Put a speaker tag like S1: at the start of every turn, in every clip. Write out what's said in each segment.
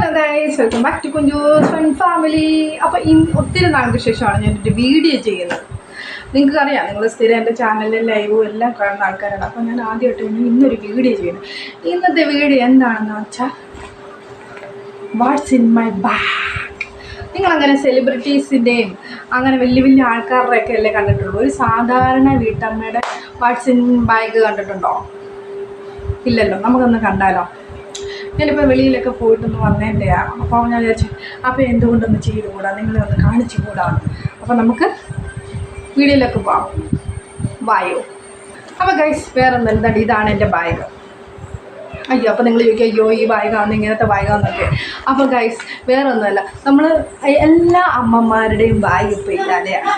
S1: Hello guys welcome back to Kunjoos fun family അപ്പോൾ ഇന്ന് ഒത്തിരി നാൾക്ക് ശേഷമാണ് ഞാനൊരു വീഡിയോ ചെയ്യുന്നത്. നിങ്ങൾക്ക് അറിയാം നിങ്ങൾ സ്ഥിരം എന്റെ ചാനലിൽ ലൈവും എല്ലാം കാണുന്ന ആൾക്കാരാണ്. അപ്പോൾ ഞാൻ ആദ്യമായിട്ട് ഇന്ന് ഇന്നൊരു വീഡിയോ ചെയ്യുന്നത് ഇന്നത്തെ വീഡിയോ എന്താണെന്ന് വെച്ചാൽ വാട്ട്സ് ഇൻ മൈ ബാഗ് നിങ്ങളങ്ങനെ സെലിബ്രിറ്റീസിന്റെയും അങ്ങനെ വലിയ വലിയ ആൾക്കാരുടെയൊക്കെ അല്ലേ കണ്ടിട്ടുള്ളൂ. ഒരു സാധാരണ വീട്ടമ്മയുടെ വാട്ട്സ് ഇൻ ബാഗ് കണ്ടിട്ടുണ്ടോ? ഇല്ലല്ലോ നമുക്കൊന്ന് കണ്ടാലോ? ഞാനിപ്പോൾ വെളിയിലൊക്കെ പോയിട്ടൊന്ന് വന്നേണ്ടയാ അപ്പോൾ ഞാൻ വിചാരിച്ചു അപ്പോൾ എന്തുകൊണ്ടൊന്ന് ചെയ്തുകൂടാ? നിങ്ങളെ ഒന്ന് കാണിച്ചു കൂടാ അപ്പോൾ നമുക്ക് വീഡിയോയിലൊക്കെ പോവാം. വായോ. അപ്പോൾ ഗൈസ് വേറെ എന്താണ് ഇതാണ് എന്റെ ബാഗ്. അയ്യോ അപ്പോൾ നിങ്ങൾ ചോദിക്കും അയ്യോ ഈ ബാഗാണ് ഇങ്ങനത്തെ ബാഗാന്നൊക്കെ. അപ്പോൾ ഗൈസ് വേറെ ഒന്നുമല്ല നമ്മൾ എല്ലാ അമ്മമാരുടെയും ഇപ്പോൾ ഇല്ലാതെയാണ്.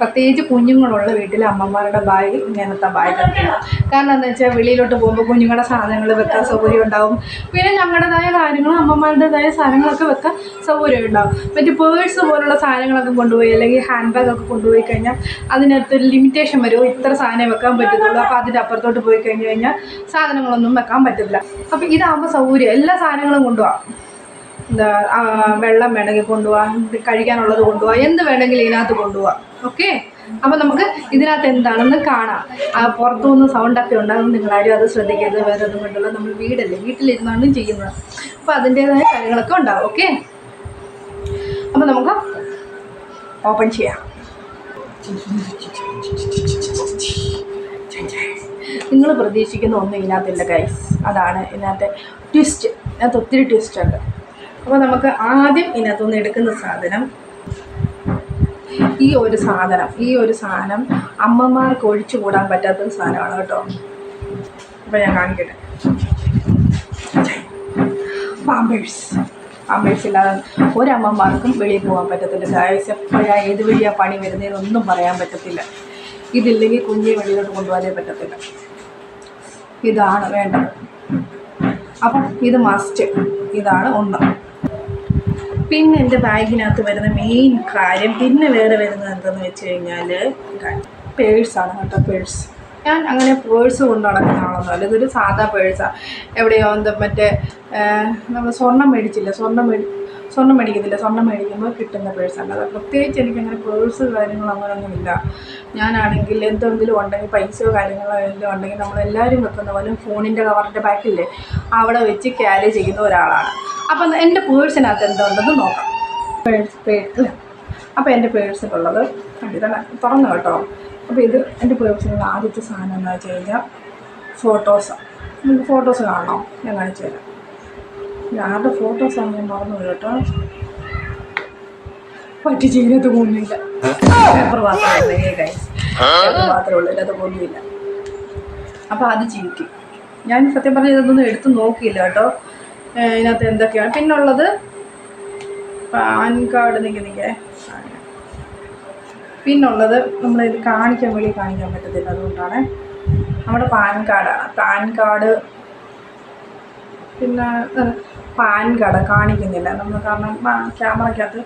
S1: പ്രത്യേകിച്ച് കുഞ്ഞുങ്ങളുള്ള വീട്ടിലെ അമ്മമാരുടെ ബാഗ് ഇങ്ങനത്തെ ബാഗൊക്കെയാണ് കാരണം എന്താ വെച്ചാൽ വെളിയിലോട്ട് പോകുമ്പോൾ കുഞ്ഞുങ്ങളുടെ സാധനങ്ങൾ വെക്കാൻ സൗകര്യം ഉണ്ടാവും. പിന്നെ ഞങ്ങളുടേതായ കാര്യങ്ങളും അമ്മമാരുടേതായ സാധനങ്ങളൊക്കെ വെക്കാൻ സൗകര്യം ഉണ്ടാവും. മറ്റ് പേഴ്സ് പോലുള്ള സാധനങ്ങളൊക്കെ കൊണ്ടുപോയി അല്ലെങ്കിൽ ഹാൻഡ് ബാഗൊക്കെ കൊണ്ടുപോയി കഴിഞ്ഞാൽ അതിനകത്തൊരു ലിമിറ്റേഷൻ വരും. ഇത്ര സാധനം വെക്കാൻ പറ്റത്തുള്ളൂ. അപ്പോൾ അതിന്റെ അപ്പുറത്തോട്ട് പോയി കഴിഞ്ഞ് കഴിഞ്ഞാൽ സാധനങ്ങളൊന്നും വെക്കാൻ പറ്റത്തില്ല. അപ്പോൾ ഇതാകുമ്പോൾ സൗകര്യം. എല്ലാ സാധനങ്ങളും കൊണ്ടുപോകാം എന്താ വെള്ളം വേണമെങ്കിൽ കൊണ്ടുപോകാം കഴിക്കാനുള്ളത് കൊണ്ടുപോകാം എന്ത് വേണമെങ്കിലും ഇതിനകത്ത് കൊണ്ടുപോകാം ഓക്കെ? അപ്പോൾ നമുക്ക് ഇതിനകത്ത് എന്താണെന്ന് കാണാം. ആ സൗണ്ട് സൗണ്ടൊക്കെ ഉണ്ടാകും നിങ്ങളാരും അത് ശ്രദ്ധിക്കരുത്. വേറെ ഒന്നും കൊണ്ടുള്ള നമ്മൾ വീടല്ലേ? വീട്ടിലിരുന്നാണ് ചെയ്യുന്നത്. അപ്പോൾ അതിന്റേതായ കാര്യങ്ങളൊക്കെ ഉണ്ടാവും. ഓക്കെ? അപ്പോൾ നമുക്ക് ഓപ്പൺ ചെയ്യാം. നിങ്ങൾ പ്രതീക്ഷിക്കുന്ന ഒന്നും ഇതിനകത്തില്ല ഗൈസ് അതാണ് ഇതിനകത്തെ ട്വിസ്റ്റ് ഇതിനകത്ത് ഒത്തിരി ട്വിസ്റ്റ് ഉണ്ട്. അപ്പോൾ നമുക്ക് ആദ്യം ഇതിനകത്തുനിന്ന് എടുക്കുന്ന സാധനം ഈ ഒരു സാധനം ഈ ഒരു സാധനം അമ്മമാർക്ക് ഒഴിച്ചു കൂടാൻ പറ്റാത്തൊരു സാധനമാണ് കേട്ടോ. അപ്പോൾ ഞാൻ കാണിക്കട്ടെ. പാമ്പേഴ്സ് പാമ്പേഴ്സ് ഇല്ലാതെ ഒരമ്മമാർക്കും വെളിയിൽ പോകാൻ പറ്റത്തില്ല. ഗായസ് എപ്പോഴാണ് ഏത് വഴിയാണ് പണി വരുന്നതെന്നൊന്നും പറയാൻ പറ്റത്തില്ല. ഇതില്ലെങ്കിൽ കുഞ്ഞെ വെളിയിലോട്ട് കൊണ്ടുപോകാനേ പറ്റത്തില്ല. ഇതാണ് വേണ്ടത്. അപ്പം ഇത് മസ്റ്റ് ഇതാണ് ഒന്ന്. പിന്നെ എന്റെ ബാഗിനകത്ത് വരുന്ന മെയിൻ കാര്യം പിന്നെ വേറെ വരുന്നത് എന്താണെന്ന് വെച്ച് കഴിഞ്ഞാൽ പേഴ്സാണ് കേട്ടോ പേഴ്സ് ഞാൻ അങ്ങനെ പേഴ്സ് കൊണ്ട് നടക്കുന്ന ആളൊന്നുമല്ല ഇതൊരു സാധാ പേഴ്സാണ് എവിടെയോ എന്താ മറ്റേ നമ്മൾ സ്വർണം മേടിച്ചില്ല? സ്വർണം മേടി സ്വർണം മേടിക്കുന്നില്ല. സ്വർണം മേടിക്കുമ്പോൾ കിട്ടുന്ന പേഴ്സാണ് അത് പ്രത്യേകിച്ച് എനിക്കങ്ങനെ പേഴ്സ് കാര്യങ്ങളോ അങ്ങനെയൊന്നുമില്ല. ഞാനാണെങ്കിൽ എന്തെങ്കിലും ഉണ്ടെങ്കിൽ പൈസയോ കാര്യങ്ങളോ എന്തെങ്കിലും ഉണ്ടെങ്കിൽ നമ്മളെല്ലാവരും വെക്കുന്ന പോലെ ഫോണിന്റെ കവറിന്റെ ബാക്കില്ലേ അവിടെ വെച്ച് ക്യാരി ചെയ്യുന്ന ഒരാളാണ്. അപ്പം എന്റെ പേഴ്സിനകത്ത് എന്തുണ്ടെന്ന് നോക്കാം. പേഴ്സ് പേഴ്സ് അപ്പോൾ എന്റെ പേഴ്സിലുള്ളത് ഇതാണ് തുറന്നു കേട്ടോ. അപ്പോൾ ഇത് എന്റെ പേഴ്സിലുള്ള ആദ്യത്തെ സാധനം എന്ന് വെച്ച് കഴിഞ്ഞാൽ ഫോട്ടോസ് നിങ്ങൾക്ക് ഫോട്ടോസ് കാണണോ. ഞാൻ കാണിച്ചു തരാം. ആരുടെ ഫോട്ടോസാണ് ഞാൻ മറന്നു കേട്ടോ. പറ്റി ചെയ്യുന്നത് പോകുന്നില്ല പേപ്പർ മാത്രമേ പോകുന്നില്ല അപ്പോൾ അത് ചീറ്റി ഞാൻ സത്യം പറഞ്ഞ ഇതൊന്നും എടുത്തു നോക്കിയില്ല കേട്ടോ. ഇതിനകത്ത് എന്തൊക്കെയാണ്? പിന്നുള്ളത് പാൻ കാർഡ് നിൽക്കി നിൽക്കേ പിന്നുള്ളത് നമ്മളിത് കാണിക്കാൻ വേണ്ടി കാണിക്കാൻ പറ്റത്തില്ല അതുകൊണ്ടാണ്. നമ്മുടെ പാൻ കാർഡാണ് പാൻ കാർഡ്. പിന്നെ പാൻ കാർഡ് കാണിക്കുന്നില്ല. നമ്മൾ കാരണം ക്യാമറയ്ക്കകത്ത്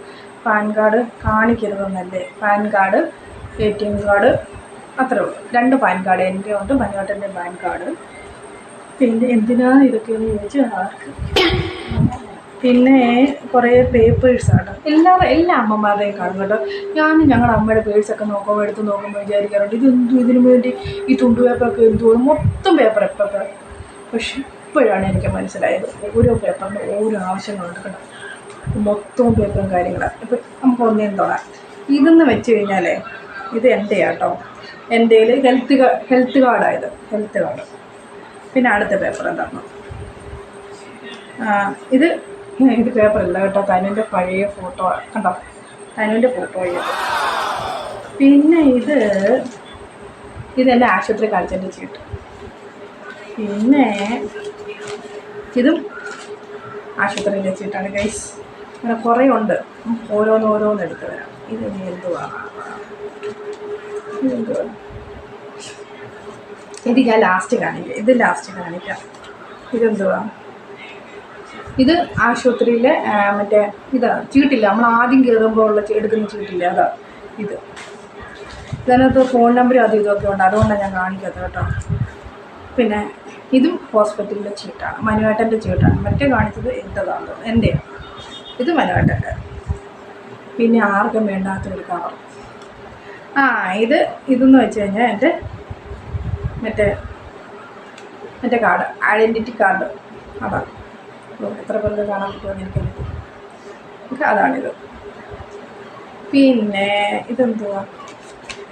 S1: PAN card കാണിക്കരുതെന്നല്ലേ. PAN card A T M card അത്രേ ഉള്ളൂ. രണ്ട് പാൻ കാർഡ് എന്റെ ഉണ്ട് മനുവേട്ടന്റെ പാൻ കാർഡ്. പിന്നെ എന്തിനാണ് ഇതൊക്കെയെന്ന് ചോദിച്ചാൽ ആർക്ക്? പിന്നെ കുറേ പേപ്പേഴ്സാണ് എല്ലാ എല്ലാ അമ്മമാരുടെയും കാണും കേട്ടോ. ഞാൻ ഞങ്ങളുടെ അമ്മയുടെ പേഴ്സൊക്കെ നോക്കുമ്പോൾ എടുത്ത് നോക്കുമ്പോൾ വിചാരിക്കാറുണ്ട്. ഇതെന്തു ഇതിനു വേണ്ടി ഈ തുണ്ടു പേപ്പറൊക്കെ എന്തു മൊത്തം പേപ്പർ എപ്പോൾ പക്ഷെ ഇപ്പോഴാണ് എനിക്ക് മനസ്സിലായത്. ഓരോ പേപ്പറിന് ഓരോ ആവശ്യങ്ങളുണ്ട് കേട്ടോ മൊത്തവും പേപ്പറും കാര്യങ്ങളാണ് ഇപ്പം നമുക്ക് ഒന്നേം തൊടാം ഇതെന്ന് വെച്ച് കഴിഞ്ഞാലേ ഇത് എന്റെ കേട്ടോ എന്റെ ഹെൽത്ത് ഹെൽത്ത് കാർഡായത് ഹെൽത്ത് കാർഡ് പിന്നെ അടുത്ത പേപ്പർ എന്താണ് ഇത് ഇത് പേപ്പറല്ല കേട്ടോ. തനുവിന്റെ പഴയ ഫോട്ടോ കണ്ടോ? തനുവിന്റെ ഫോട്ടോ ഇത്. പിന്നെ ഇത് ഇതെന്റെ ആശുപത്രി കാണിച്ചതിന്റെ ചീട്ട്. പിന്നെ ഇതും ആശുപത്രിയിൽ വെച്ചിട്ടാണ് ഗൈസ് അങ്ങനെ കുറേ ഉണ്ട്. ഓരോന്ന് ഓരോന്ന് എടുത്ത് വരാം ഇത് ഇനി എന്തുവാ? ഇത് ഞാൻ ലാസ്റ്റ് കാണിക്കാം. ഇത് ലാസ്റ്റ് കാണിക്കാം. ഇതെന്തുവാ ഇത് ആശുപത്രിയിലെ മറ്റേ ഇതാ ചീട്ടില്ല. നമ്മൾ ആദ്യം കയറുമ്പോൾ ഉള്ള എടുക്കുന്ന ചീട്ടില്ല. അതാ ഇത്. ഇതിനകത്ത് ഫോൺ നമ്പറും അതും ഇതൊക്കെ ഉണ്ട്. അതുകൊണ്ടാണ് ഞാൻ കാണിക്കാത്തത് കേട്ടോ. പിന്നെ ഇതും ഹോസ്പിറ്റലിലെ ചീട്ടാണ് മനുവേട്ടന്റെ ചീട്ടാണ് മറ്റേ കാണിച്ചത് എന്റെതാണ് എന്റെയാണ്. ഇത് മനുവേട്ടന്റെ. പിന്നെ ആർക്കും വേണ്ടാത്ത ഒരു കവർ ആ ഇത് ഇതെന്ന് വെച്ച് കഴിഞ്ഞാൽ എന്റെ മറ്റേ മറ്റേ കാർഡ് ഐഡന്റിറ്റി കാർഡ്. അതാണ് എത്ര പേർക്ക് കാണാൻ പറ്റുമെന്ന് എനിക്കറിയില്ല ഓക്കെ അതാണിത്. പിന്നെ ഇതെന്തുവാ?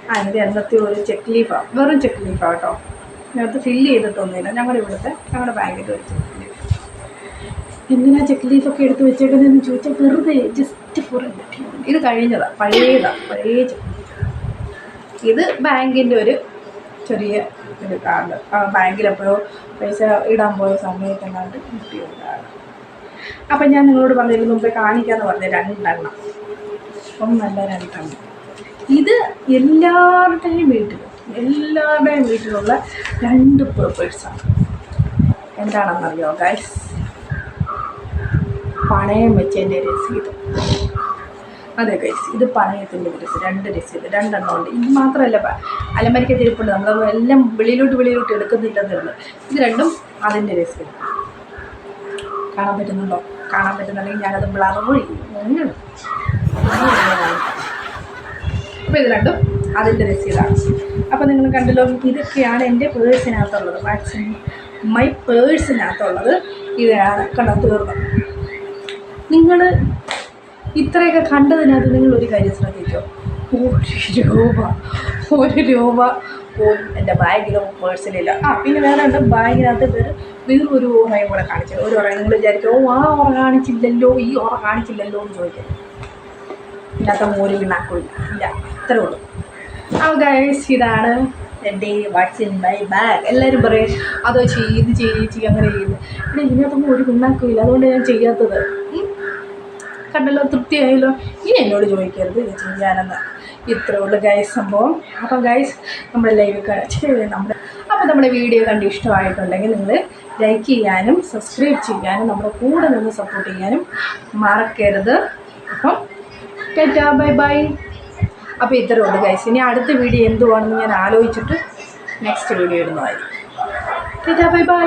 S1: ആ ഇത് എന്നത്തെ ഒരു ചെക്ക് ലീഫാണ് വെറും ചെക്ക് ലീഫാണ് കേട്ടോ. ഇതിനകത്ത് ഫില്ല് ചെയ്തിട്ടൊന്നുമില്ല. ഞങ്ങളുടെ ഇവിടുത്തെ ഞങ്ങളുടെ ചെക്ക് ലീഫ് എന്തിനാ ചെക്ക് ലീഫൊക്കെ എടുത്ത് വെച്ചേക്കുന്നതെന്ന് ചോദിച്ചാൽ വെറുതെ ജസ്റ്റ് ഫോർ ഇത് കഴിഞ്ഞതാണ് പഴയതാണ് പഴയ ഇത് ബാങ്കിന്റെ ഒരു ചെറിയ ഒരു കാർഡ് ബാങ്കിൽ എപ്പോഴോ പൈസ ഇടാൻ പോയ സമയത്തെങ്ങാണ്ട് കിട്ടിയതാണ്. അപ്പം ഞാൻ നിങ്ങളോട് പറഞ്ഞതിന് മുമ്പേ കാണിക്കാന്ന് പറഞ്ഞ രണ്ടെണ്ണം. ഒന്നല്ല രണ്ടെണ്ണം. ഇത് എല്ലാവരുടെയും വീട്ടിൽ എല്ലാവരുടെയും വീട്ടിലുള്ള രണ്ട് പേഴ്സാണ് എന്താണെന്നറിയോ ഗൈസ് പണയം വെച്ചതിന്റെ രസീത്. അതെ ഗൈസ് ഇത് പണയത്തിന്റെ രസീത്. രണ്ട് രസീത്. രണ്ടെണ്ണം ഉണ്ട്. ഇത് മാത്രമല്ല അലമരിക്ക തിരുപ്പുണ്ട് നമ്മൾ എല്ലാം വെളിയിലോട്ട് വെളിയിലോട്ട് എടുക്കുന്നില്ലെന്നേ ഉള്ളൂ ഇത് രണ്ടും അതിന്റെ രസീത്. കാണാൻ പറ്റുന്നുണ്ടോ? കാണാൻ പറ്റുന്നുണ്ടെങ്കിൽ ഞാനത് ബ്ലർ ചെയ്യും. അപ്പോൾ ഇത് രണ്ടും അതിന്റെ രസീതാണ്. അപ്പോൾ നിങ്ങൾ കണ്ടല്ലോ ഇതൊക്കെയാണ് എന്റെ പേഴ്സിനകത്തുള്ളത്. Maximum my പേഴ്സിനകത്തുള്ളത്. ഇതാണ് കണ്ടോ തീർന്നു. നിങ്ങൾ ഇത്രയൊക്കെ കണ്ടതിനകത്ത് നിങ്ങൾ ഒരു കാര്യം ശ്രദ്ധിച്ചോ ഒരു രൂപ ഒരു രൂപ പോലും എന്റെ ബാഗിലോ പേഴ്സിലില്ല. ആ പിന്നെ വേറെ ഉണ്ട് ബാഗിനകത്ത് വേറെ വേറെ ഒരു ഓറയും കൂടെ കാണിച്ചത് ഒരു ഓറ നിങ്ങൾ വിചാരിക്കും ഓ ആ ഓറ കാണിച്ചില്ലല്ലോ ഈ ഓറ കാണിച്ചില്ലല്ലോ എന്ന് ചോദിക്കും. ഇല്ലാത്ത മോര് പിണ്ണാക്കില്ല ഇല്ല അത്രേ ഉള്ളൂ. ഇതാണ് എല്ലാവരും പറയും അതോ ചെയ്ത് ഇത് ചെയ്ത് അങ്ങനെ ചെയ്ത് പിന്നെ ഇതിനകത്തൊന്നും ഒരു പിണ്ണാക്കില്ല അതുകൊണ്ട് ഞാൻ ചെയ്യാത്തത്. കണ്ടല്ലോ തൃപ്തിയായല്ലോ. ഇനി എന്നോട് ചോദിക്കരുത് ഇത് ചെയ്യാനെന്ന്. ഇത്രേ ഉള്ളൂ ഗൈസ് സംഭവം. അപ്പം ഗൈസ് നമ്മുടെ ലൈവ് നമ്മുടെ അപ്പോൾ നമ്മുടെ വീഡിയോ കണ്ട് ഇഷ്ടമായിട്ടുണ്ടെങ്കിൽ നിങ്ങൾ ലൈക്ക് ചെയ്യാനും സബ്സ്ക്രൈബ് ചെയ്യാനും നമ്മുടെ കൂടെ നിന്ന് സപ്പോർട്ട് ചെയ്യാനും മറക്കരുത്. അപ്പം ടാറ്റാ ബൈ ബൈ അപ്പോൾ ഇത്രേ ഉള്ളൂ ഗൈസ് ഇനി അടുത്ത വീഡിയോ എന്തുവാണെന്ന് ഞാൻ ആലോചിച്ചിട്ട് നെക്സ്റ്റ് വീഡിയോ ഇടുന്നതായിരിക്കും. Bye bye